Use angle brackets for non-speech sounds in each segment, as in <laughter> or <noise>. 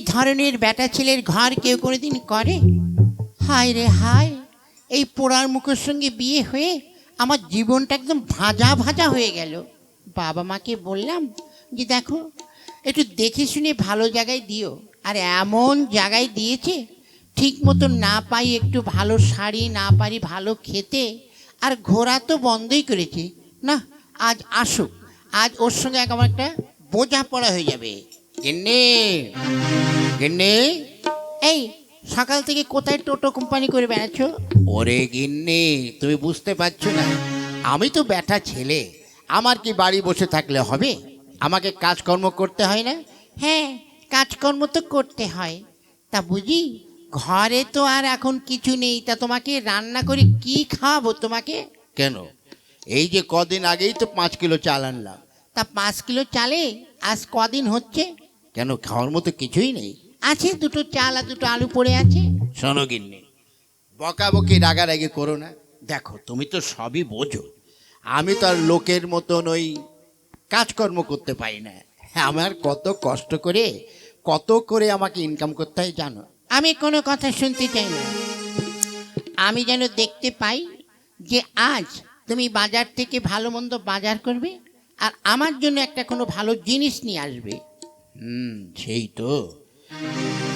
ধরনের বেটা ছেলের ঘর কেউ কোনোদিন করে? হায় রে হায়, এই পোড়ার মুখের সঙ্গে বিয়ে হয়ে আমার জীবনটা একদম ভাজা ভাজা হয়ে গেল। বাবা মাকে বললাম যে, দেখো, একটু দেখে শুনে ভালো জায়গায় দিও। আর এমন জায়গায় দিয়েছে, ঠিক মতো না পাই একটু ভালো শাড়ি, না পারি ভালো খেতে। আর ঘোরা তো বন্ধই করেছে। না, আজ আসুক, আজ ওর সঙ্গে আমার একটা বোঝা পড়া হয়ে যাবে। গেন্নে! গেন্নে। এই সকাল থেকে কোথায় টোটো কোম্পানি করে বেড়াচ্ছ? ওরে গিন্নি তুমি বুঝতে পারছ না। আমি তো ব্যাটা ছেলে আমার কি বাড়ি বসে থাকলে হবে? আমাকে কাজকর্ম করতে হয় না? হ্যাঁ কাজকর্ম তো করতে হয়। তা বুঝি ঘরে তো আর এখন কিছু নেই তা তোমাকে রান্না করে কি খাওয়াবো তোমাকে? কেন? এই যে কদিন আগেই তো পাঁচ কিলো চাল আনলাম। তা পাঁচ কিলো চালে আজ কদিন হচ্ছে? কেন খাওয়ার মতো কিছুই নেই। আছে? দুটো চাল আর দুটো আলু পড়ে আছে? শোনো গিন্নি বকাবকি রাগারাগি করো না। দেখো তুমি তো সবই বোঝো। আমি তো আর লোকের মতন ওই কাজকর্ম করতে পারি না। আমার কত কষ্ট করে কত করে আমাকে ইনকাম করতে হয় জানো? আমি কোনো কথা শুনতে চাই না। আমি যেন দেখতে পাই যে আজ তুমি বাজার থেকে ভালো মন্দ বাজার করবে আর আমার জন্য একটা কোনো ভালো জিনিস নিয়ে আসবে। হুম সেই তো।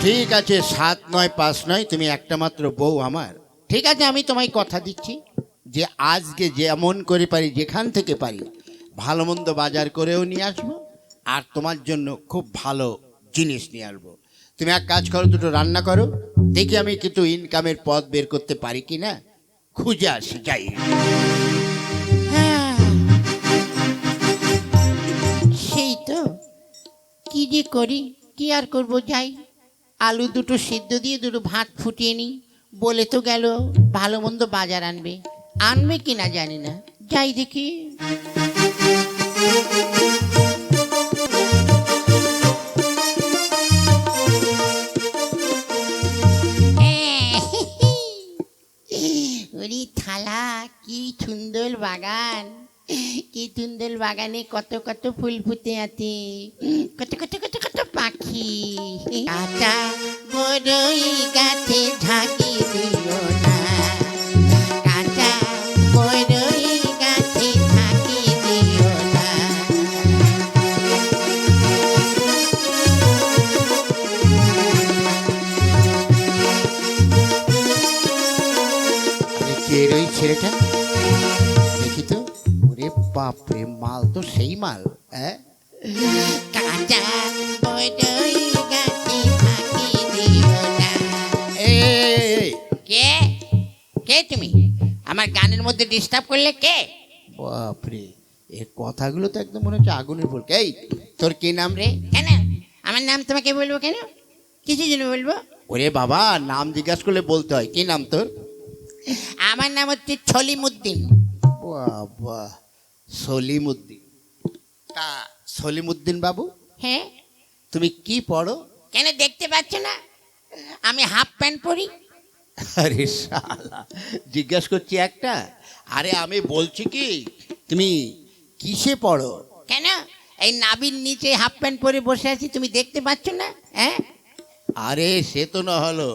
ঠিক আছে, সাত নয়, পাঁচ নয়, তুমি একটা মাত্র বউ আমার। ঠিক আছে, আমি তোমায় কথা দিচ্ছি যে আজকে যেমন করে পারি, যেখান থেকে পারি, ভালো মন্দ বাজার করেও নিয়ে আসব আর তোমার জন্য খুব ভালো জিনিস নিয়ে আসব। তুমি এক কাজ করো, দুটো রান্না করো, দেখি আমি কিন্তু ইনকামের পথ বের করতে পারি কি না খুঁজে আসি, যাই। হ্যাঁ। সেই তো, কি যে করি? কি আর করব যাই? আলু দুটো সিদ্ধ দিয়ে দুটো ভাত ফুটিয়ে নিই। বলে তো গেল, ভালো মন্দ বাজার আনবে। আনবে কি না জানি না। যাই দেখি। কি সুন্দর বাগানে কত কত ফুল ফুটে আছে। কত কত কত কত পাখি। কাঁচা বড়ই গাছে ঝাঁকি কাঁচা ছেলেটা? বাপরে মাল তো সেই মাল হ্যাঁ কে? কে তুমি? আমার গানের মধ্যে ডিস্টার্ব করলে কে? বাপরে এর কথাগুলো তো একদম মনে হচ্ছে আগুনের ফুল এই তোর কি নাম রে? কেন? আমার নাম তোমাকে বলব কেন? কিছু জন্য বলব? ওরে বাবা নাম জিজ্ঞাসা করলে বলতে হয়। কি নাম তোর? আমার নাম হচ্ছে ছলিমুদ্দিন। বাবা। সলিমুদ্দিন। তা সলিমুদ্দিন বাবু? হ্যাঁ। তুমি কি পড়ো? কেন দেখতে পাচ্ছ না? আমি হাফ প্যান্ট পরি। আরে শালা জিজ্ঞাসা করছি একটা। আরে আমি বলছি কি তুমি কিসে পড়ো? কেন? এই নাবির নিচে হাফ প্যান্ট পরে বসে আছি তুমি দেখতে পাচ্ছ না? হ্যাঁ? আরে সে তো না হলো।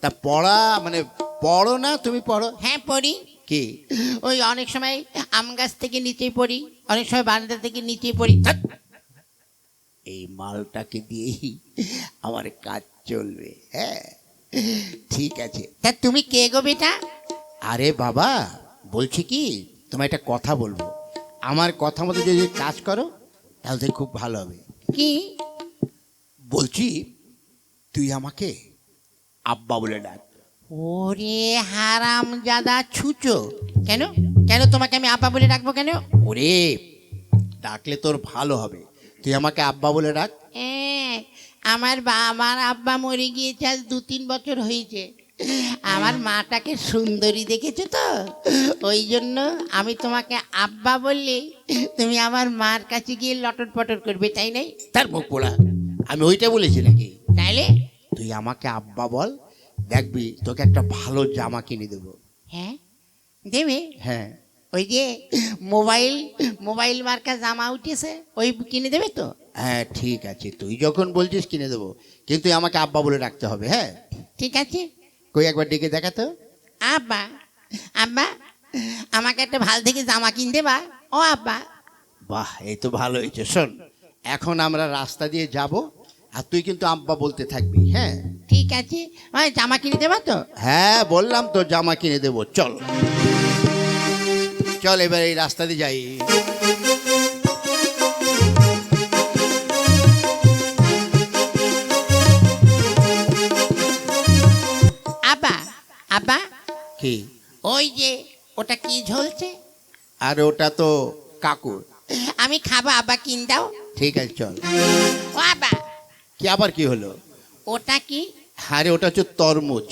তা পড়া মানে পড়ো না তুমি পড়ো? হ্যাঁ পড়ি। কি ওই অনেক সময় আম গাছ থেকে নিচেই পড়ি অনেক সময় বারান্দা থেকে নিচেই পড়ি। এই মালটাকে দিয়েই আমার কাজ চলবে হ্যাঁ? ঠিক আছে। তা তুমি কে গো বেটা? আরে বাবা বলছি কি তোমায় একটা কথা বলব। আমার কথা মতো যদি কাজ করো তাহলে খুব ভালো হবে। কি? বলছি তুই আমাকে আব্বা বলে ডাক। ওরে হারাম জাদা ছুচো। কেন? কেন তোমাকে আমি আপা বলে রাখব কেন? ওরে ডাকলে তোর ভালো হবে। তুই আমাকে আব্বা বলে ডাক। আমার আমার আব্বা মরে গিয়েছে আজ দু তিন বছর হয়েছে। আমার মাটাকে সুন্দরী দেখেছ তো? ওই জন্য আমি তোমাকে আব্বা বললে তুমি আমার মার কাছে গিয়ে লটর পটর করবে তাই নাই? তার মুখ পোড়া। আমি ওইটা বলেছি নাকি? তাইলে? তুই আমাকে আব্বা বল দেখবি তোকে একটা ভালো জামা কিনে দেবো। হ্যাঁ? দেবে? হ্যাঁ। ওই যে মোবাইল মোবাইল মার্কা জামা উঠেছে ওই কিনে দেবে তো? হ্যাঁ ঠিক আছে। তুই যখন বলছিস কিনে দেবো। কিন্তু আমাকে আব্বা বলে রাখতে হবে হ্যাঁ? ঠিক আছে। কই একবার ডেকে দেখা তো। আব্বা আব্বা আমাকে একটা ভালো থেকে জামা কিনতে বা ও আব্বা। বাহ এই তো ভালো হয়েছে। শোন এখন আমরা রাস্তা দিয়ে যাব আর তুই কিন্তু আব্বা বলতে থাকবি হ্যাঁ? ঠিক আছে? ওই জামা কিনে দেবা তো? হ্যাঁ বললাম তো জামা কিনে দেবো চল। চল এবার এই রাস্তা দিয়ে যাই। আব্বা আব্বা কি? ওই যে ওটা কি ঝলছে? আর ওটা তো কাকুর। আমি খাব আব্বা কিন দাও। ঠিক আছে চল। ও আব্বা কি আবার কি হলো? ওটা কি আরে ওটা হচ্ছে তরমুজ।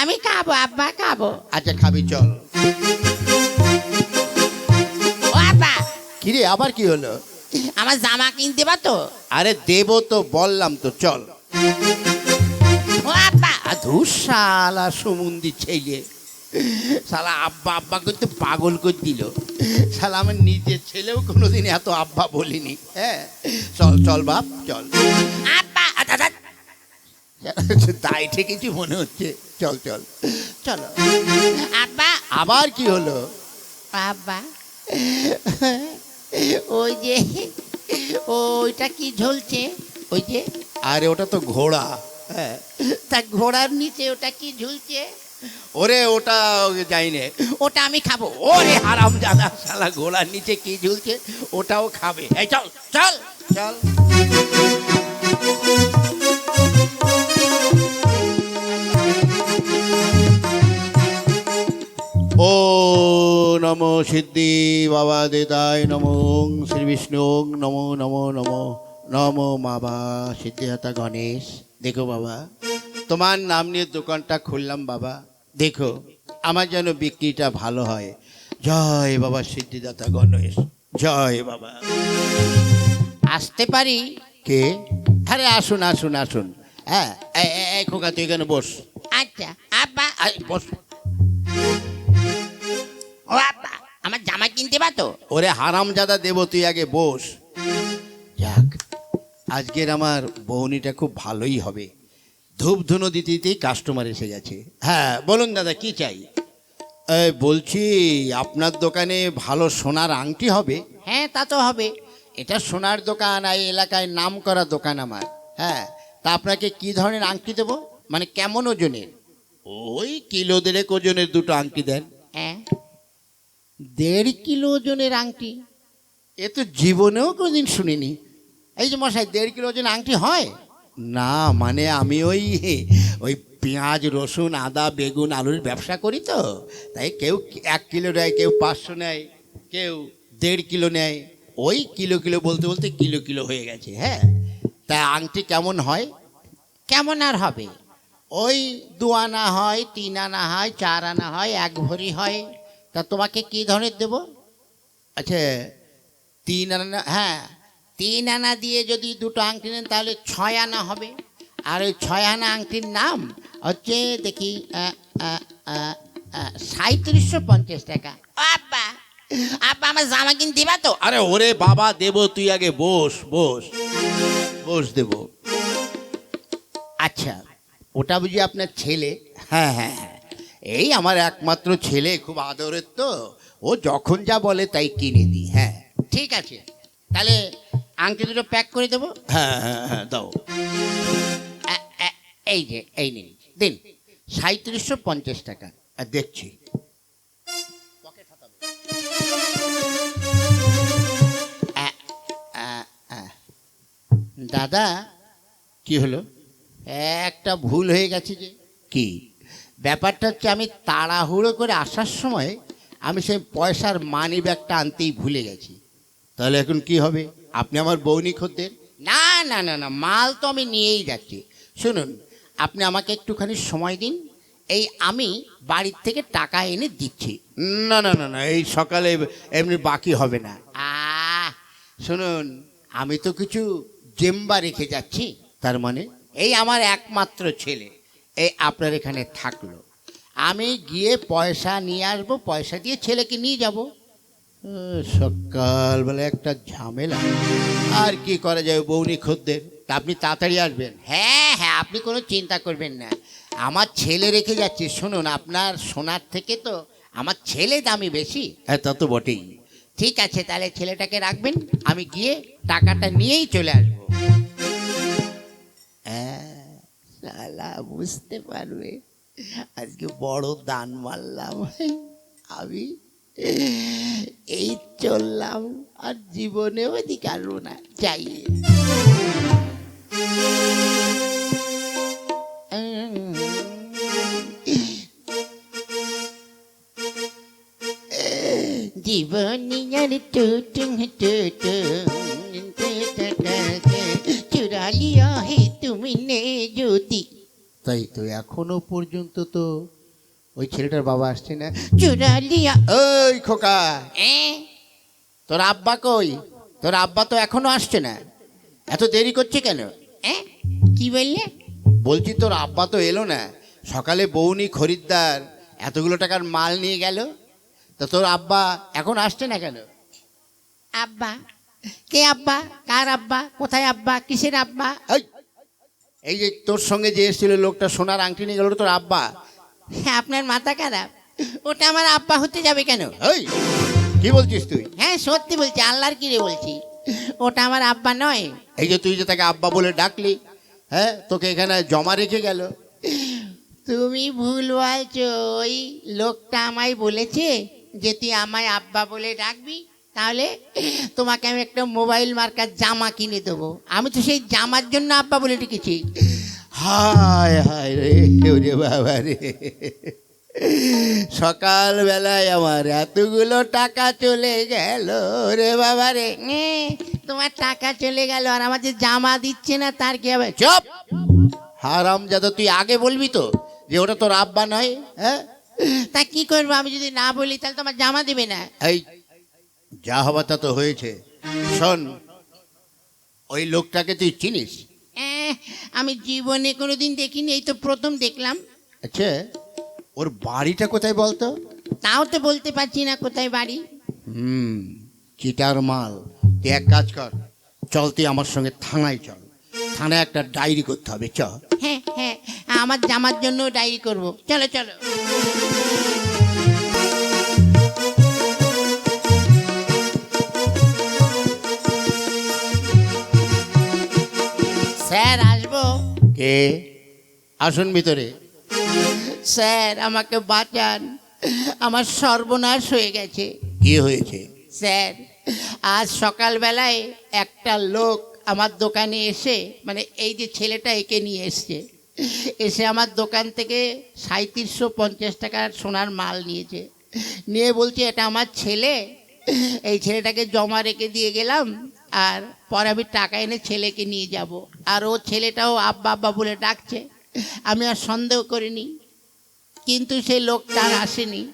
আমি খাব আব্বা খাব। আচ্ছা খাবি চল। ও আব্বা। কিরে আবার কি হলো? আমার জামা কিনতে বা তো? আরে দেবো তো বললাম তো চল। ও আব্বা। আর সমুন্দি ছেলে। শালা আব্বা আব্বা করতে পাগল করে দিল। শালা আমার নিজের ছেলেও কোনোদিন এত আব্বা বলিনি। হ্যাঁ চল চল বাপ চল। আব্বা <laughs> তাই ঠেকেছি মনে হচ্ছে? চল চল। চলো। আব্বা। আবার কি হলো? আব্বা ওই যে ওইটা কি ঝলছে? ওই যে আরে ওটা তো ঘোড়া। হ্যাঁ। তা ঘোড়ার নিচে ওটা কি ঝুলছে? ওরে ওটা যাই নে ওটা আমি খাব। ওরে হারাম জাদা শালা ঘোড়ার নিচে কি ঝুলছে? ওটাও খাবে। এই চল চল। চল। নম সিদ্ধি বাবা দেদায় নম শ্রী বিষ্ণু নমো নমো নমো নম বাবা সিদ্ধিদাতা গণেশ। দেখো বাবা তোমার নাম নিয়ে দোকানটা খুললাম বাবা। দেখো আমার যেন বিক্রিটা ভালো হয়। জয় বাবা সিদ্ধিদাতা গণেশ। জয় বাবা। আসতে পারি? কে? আরে আসুন আসুন আসুন। হ্যাঁ খোকা তুই এখানে বস। আচ্ছা আব্বা। বস। জামা কিনতে বা তো। ওরে হারামজাদা দেব তুই আগে বস। যাক। আজকের আমার বৌনিটা খুব ভালোই হবে। ধূপ ধুনো দিতে দিতেই কাস্টমার এসে গেছে। হ্যাঁ বলুন দাদা কি চাই? বলছি আপনার দোকানে ভালো সোনার আংটি হবে? হ্যাঁ তা তো হবে। এটা সোনার দোকান এই এলাকায় নাম করা দোকান আমার। হ্যাঁ তা আপনাকে কি ধরনের আংটি দেবো? মানে কেমন ওজনের? ওই কিলো দেড়েক ওজনের দুটো আংটি দেন। হ্যাঁ। দেড় কিলো ওজনের আংটি। এ তো জীবনেও কোনোদিন শুনিনি। এই যে মশাই দেড় কিলো ওজন আংটি হয়? না মানে আমি ওই ওই পেঁয়াজ রসুন আদা বেগুন আলুর ব্যবসা করি তো। তাই কেউ এক কিলো নেয় কেউ পাঁচশো নেয় কেউ দেড় কিলো নেয়। ওই কিলো কিলো বলতে বলতে কিলো কিলো হয়ে গেছে হ্যাঁ? তা আংটি কেমন হয়? কেমন আর হবে? ওই দু আনা হয় তিন আনা হয় চার আনা হয় এক ভরি হয়। তা তোমাকে কি ধরনের দেবো? আচ্ছা তিন আনা হ্যাঁ তিন আনা দিয়ে যদি দুটো আংটি নেন তাহলে ছয় আনা হবে। আর ওই ছয় আনা আংটির নাম হচ্ছে দেখি সাঁত্রিশশো পঞ্চাশ টাকা। আব্বা আব্বা আমার জামা কিনতে দিবা তো? আরে ওরে বাবা দেব তুই আগে বস বস বস দেব। আচ্ছা ওটা বুঝি আপনার ছেলে? হ্যাঁ হ্যাঁ হ্যাঁ। এই আমার একমাত্র ছেলে খুব আদরের তো। ও যখন যা বলে তাই কিনে দিই হ্যাঁ। ঠিক আছে। তাহলে আংটি দুটো প্যাক করে দেবো? হ্যাঁ হ্যাঁ হ্যাঁ দাও। এই যে এই নিন। দিন সাঁত্রিশশো পঞ্চাশ টাকা। দেখছি। দাদা কি হলো? একটা ভুল হয়ে গেছে যে। কি? ব্যাপারটা হচ্ছে আমি তাড়াহুড়ো করে আসার সময় আমি সেই পয়সার মানি ব্যাগটা আনতেই ভুলে গেছি। তাহলে এখন কি হবে? আপনি আমার বৌনি খদ্দের? না না না না মাল তো আমি নিয়েই যাচ্ছি। শুনুন আপনি আমাকে একটুখানি সময় দিন। এই আমি বাড়ির থেকে টাকা এনে দিচ্ছি। না না না না এই সকালে এমনি বাকি হবে না। আহ শুনুন আমি তো কিছু জেম্বা রেখে যাচ্ছি। তার মানে? এই আমার একমাত্র ছেলে। এই আপনার এখানে থাকল। আমি গিয়ে পয়সা নিয়ে আসব পয়সা দিয়ে ছেলেকে নিয়ে যাব। সকালবেলা একটা ঝামেলা। আর কি করা যাবে বৌনি খদ্দের? তা আপনি তাড়াতাড়ি আসবেন। হ্যাঁ হ্যাঁ আপনি কোনো চিন্তা করবেন না। আমার ছেলে রেখে যাচ্ছি। শুনুন আপনার সোনার থেকে তো আমার ছেলে দামি বেশি। হ্যাঁ তা তো বটেই। ঠিক আছে তাহলে ছেলেটাকে রাখবেন। আমি গিয়ে টাকাটা নিয়েই চলে আসব। হ্যাঁ। শালা বুঝতে পারবে? আজকে বড় দান মারলাম। আমি এই চললাম আর জীবনেও এদিকে আসব না যাই। জীবনিয়ার টুটুং টুটুং চুরা যদি তাই তো এখনও পর্যন্ত তো ওই ছেলেটার বাবা আসছে না। চুরা লিয়া ওই খোকা। তোর আব্বা কই? তোর আব্বা তো এখনও আসছে না। এত দেরি করছে কেন? কি বললে? বলছি তোর আব্বা তো এলো না। সকালে বৌনি খরিদ্দার এতগুলো টাকার মাল নিয়ে গেল। তা তোর আব্বা এখন আসছে না কেন? আব্বা? কে আব্বা? কার আব্বা? কোথায় আব্বা? কিসের আব্বা? এই, যে তোর সঙ্গে যে এসেছিল লোকটা সোনার আংটি নিয়ে গেল তোর আব্বা? হ্যাঁ আপনার মাথা খারাপ। ওটা আমার আব্বা হতে যাবে কেন? এই কি বলছিস তুই? হ্যাঁ সত্যি বলছি আল্লাহর কিরে বলছি। ওটা আমার আব্বা নয়। এই যে তুই যে তাকে আব্বা বলে ডাকলি হ্যাঁ তোকে এখানে জমা রেখে গেল। তুমি ভুল বলছো। ওই লোকটা আমায় বলেছে যে তুই আমায় আব্বা বলে ডাকবি। তাহলে তোমাকে আমি একটা মোবাইল মার্কার জামা কিনে দেবো। আমি তো সেই জামার জন্য আব্বা বলে ডেকেছি। হায় হায় রে ওরে বাবা রে। সকালবেলায় আমার এতগুলো টাকা চলে গেল রে বাবা রে। তোমার টাকা চলে গেল আর আমার যে জামা দিচ্ছে না তার কি হবে? চপ! হারাম যাদা তুই আগে বলবি তো যে ওটা তোর আব্বা নয় হ্যাঁ? তা কি করব? আমি যদি না বলি তাহলে তোমার জামা দেবে না। এই যা হবার তা তো হয়েছে। শোন ওই লোকটাকে তুই চিনিস? এ, আমি জীবনে কোনোদিন দেখিনি এই তো প্রথম দেখলাম। আচ্ছা ওর বাড়িটা কোথায় বলতো? তাও তো বলতে পারছি না কোথায় বাড়ি। হুম চিটার মাল। তুই এক কাজ কর চল তুই আমার সঙ্গে থানায় চল। থানায় একটা ডায়েরি করতে হবে চ। হ্যাঁ হ্যাঁ আমার জামার জন্য ডায়েরি করব। চলো চলো। স্যার আসব? কে? আসুন ভিতরে। স্যার আমাকে বাঁচান। আমার সর্বনাশ হয়ে গেছে। কি হয়েছে? স্যার আজ সকালবেলায় একটা লোক আমার দোকানে এসে মানে এই যে ছেলেটা একে নিয়ে এসছে এসে আমার দোকান থেকে সাঁত্রিশশো পঞ্চাশ টাকার সোনার মাল নিয়েছে। নিয়ে বলছে এটা আমার ছেলে। এই ছেলেটাকে জমা রেখে দিয়ে গেলাম। আর পরে আমি টাকা এনে ছেলেকে নিয়ে যাব। আর ও ছেলেটাও আব্বা আব্বা বলে ডাকছে। আমি আর সন্দেহ করিনি। কিন্তু সেই লোকটা আর আসেনি।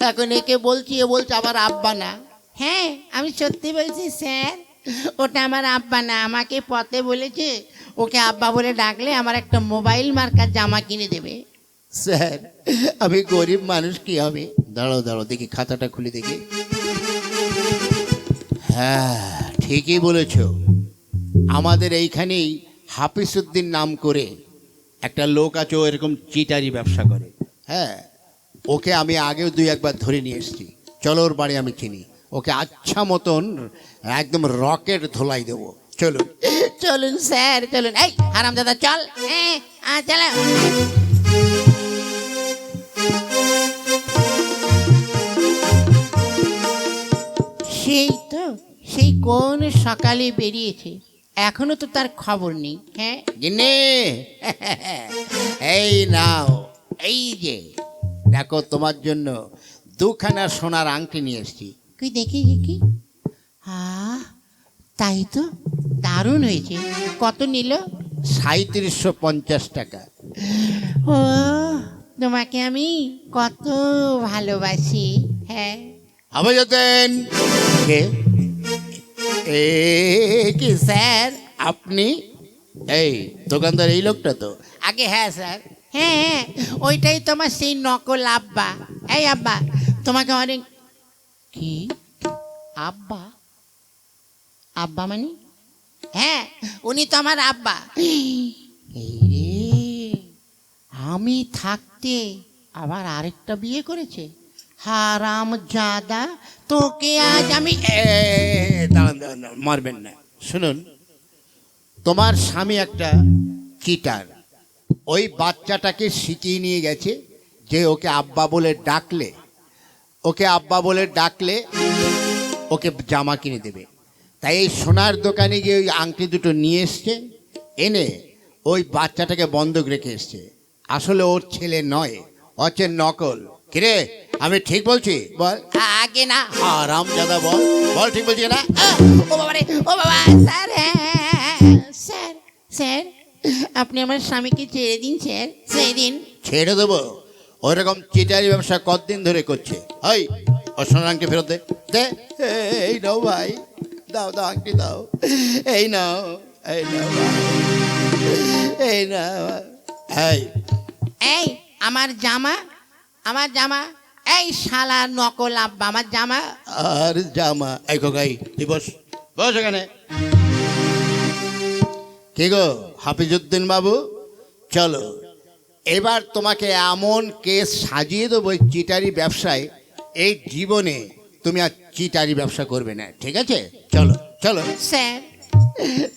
এখন একে বলছি, এ বলছে আমার আব্বা না। হ্যাঁ আমি সত্যি বলছি, স্যার, ওটা আমার আব্বা না। আমাকে পথে বলেছে, ওকে আব্বা বলে ডাকলে আমার একটা মোবাইল মার্কার জামা কিনে দেবে। স্যার, আমি গরিব মানুষ কি হবে দাঁড়াও দাঁড়াও, দেখি, খাতাটা খুলে দেখি। হ্যাঁ। ঠিকই বলেছ। আমাদের এইখানেই হাফিজউদ্দিন নাম করে একটা লোক আছে, ও এরকম চিটারি ব্যবসা করে। হ্যাঁ ওকে আমি আগেও দুই একবার ধরে নিয়ে এসেছি। চলো ওর বাড়ি আমি চিনি। ওকে আচ্ছা মতন একদম রকেট ধোলাই দেবো। চলুন। চলুন স্যার, চলুন। এই, হারাম দাদা, চল। হ্যাঁ চলো। সেই কোন সকালে বেরিয়েছে? এখনও তো তার খবর নেই হ্যাঁ? গিন্নি! এই নাও এই যে। দেখো তোমার জন্য দুখানা সোনার আংটি নিয়ে এসেছি। তুই দেখি দেখি হা তাই তো দারুণ হয়েছে। কত নিল? সাঁত্রিশশো পঞ্চাশ টাকা। ও তোমাকে আমি কত ভালোবাসি হ্যাঁ? হবে যেতেন কে? এ, কি স্যার? আপনি? এই, দোকানদার, এই লোকটা তো। আগে হ্যাঁ স্যার। হ্যাঁ হ্যাঁ ওইটাই তোমার সেই নকল আব্বা। এই আব্বা, তোমাকে অনেক কি? আব্বা? আব্বা মানে? হ্যাঁ উনি তো আমার আব্বা। এই আমি থাকতে আবার আরেকটা বিয়ে করেছে? হারাম জাদা, তোকে আজ আমি মারবেন না। শুনুন, তোমার স্বামী একটা চিটার ওই বাচ্চাটাকে শিখিয়ে নিয়ে গেছে যে ওকে আব্বা বলে ডাকলে, ওকে আব্বা বলে ডাকলে ওকে জামা কিনে দেবে। তাই এই সোনার দোকানে গিয়ে ওই আংটি দুটো নিয়ে এসছে, এনে ওই বাচ্চাটাকে বন্ধক রেখে এসছে। আসলে ওর ছেলে নয় হচ্ছে নকল। কিরে আমি ঠিক বলছি? বল। আগে না। আরাম দাদা বল। বল ঠিক বলছি না ও বাবা রে ও বাবা স্যার হ্যাঁ, স্যার স্যার আপনি আমার স্বামীকে ছেড়ে দিন স্যার ছেড়ে দিন। ছেড়ে দেবো। ওইরকম চিটারি ব্যবসা কতদিন ধরে করছে? ওই ও সোনার আংটি ফেরত দে। দে। এই নাও ভাই দাও দাও আংটি দাও। এই নাও এই নাও এই নাও এই। এই আমার জামা আমার জামা এই শালা নকল আব্বা আমার জামা। আর জামা এই কোকাই তুই বস। বস এখানে। কে গো হাফিজুদ্দিন বাবু? চলো। এবার তোমাকে এমন কেস সাজিয়ে দেবো চিটারি ব্যবসায় এই জীবনে তুমি আর চিটারি ব্যবসা করবে না ঠিক আছে? চলো চলো। স্যার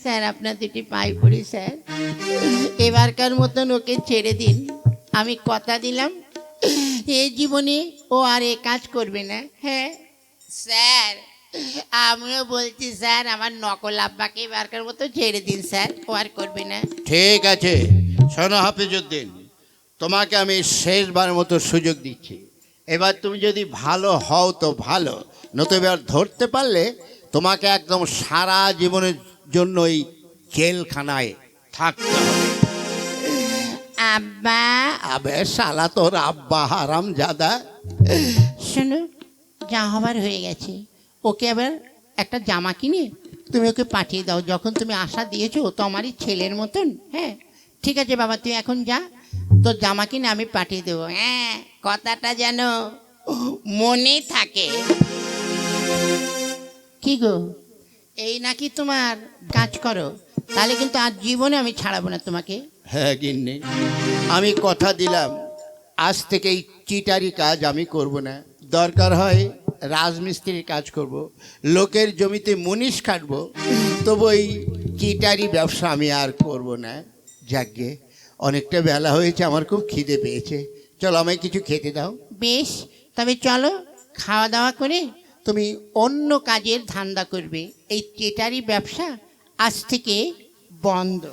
স্যার আপনার দুটি পাই পড়ি স্যার। এবারকার মতন ওকে ছেড়ে দিন। আমি কথা দিলাম এই জীবনে ও আর এ কাজ করবে না হ্যাঁ? স্যার আমিও বলছি স্যার আমার নকল আব্বাকে এবারকার মতো ছেড়ে দিন স্যার ও আর করবে না। ঠিক আছে শোনো হাফিজুদ্দিন তোমাকে আমি শেষবার মতো সুযোগ দিচ্ছি। এবার তুমি যদি ভালো হও তো ভালো নতুন এবার ধরতে পারলে তোমাকে একদম সারা জীবনের জন্য এই জেলখানায় থাকতে হবে। আব্বা। আবে শালা তোর আব্বা হারাম জাদা। শোনো যা হবার হয়ে গেছে। ওকে আবার একটা জামা কিনে তুমি ওকে পাঠিয়ে দাও। যখন তুমি আশা দিয়েছ তো আমারই ছেলের মতন হ্যাঁ? ঠিক আছে বাবা তুই এখন যা। তোর জামা কিনে আমি পাঠিয়ে দেবো। হ্যাঁ কথাটা যেন মনে থাকে। কি গো? এই নাকি তোমার কাজ করো? তাহলে কিন্তু আর জীবনে আমি ছাড়াবো না তোমাকে। হ্যাঁ গিন্নি। আমি কথা দিলাম, আজ থেকে এই চিটারি কাজ আমি করব না। দরকার হয় রাজমিস্ত্রির কাজ করব। লোকের জমিতে মুনিশ কাটবো তবু ওই চিটারি ব্যবসা আমি আর করব না। যাকে, অনেকটা বেলা হয়েছে, আমার খুব খিদে পেয়েছে। চলো, আমায় কিছু খেতে দাও। বেশ, তবে চলো খাওয়া দাওয়া করে তুমি অন্য কাজের ধান্দা করবে। এই চেটারি ব্যবসা আজ থেকে বন্ধ।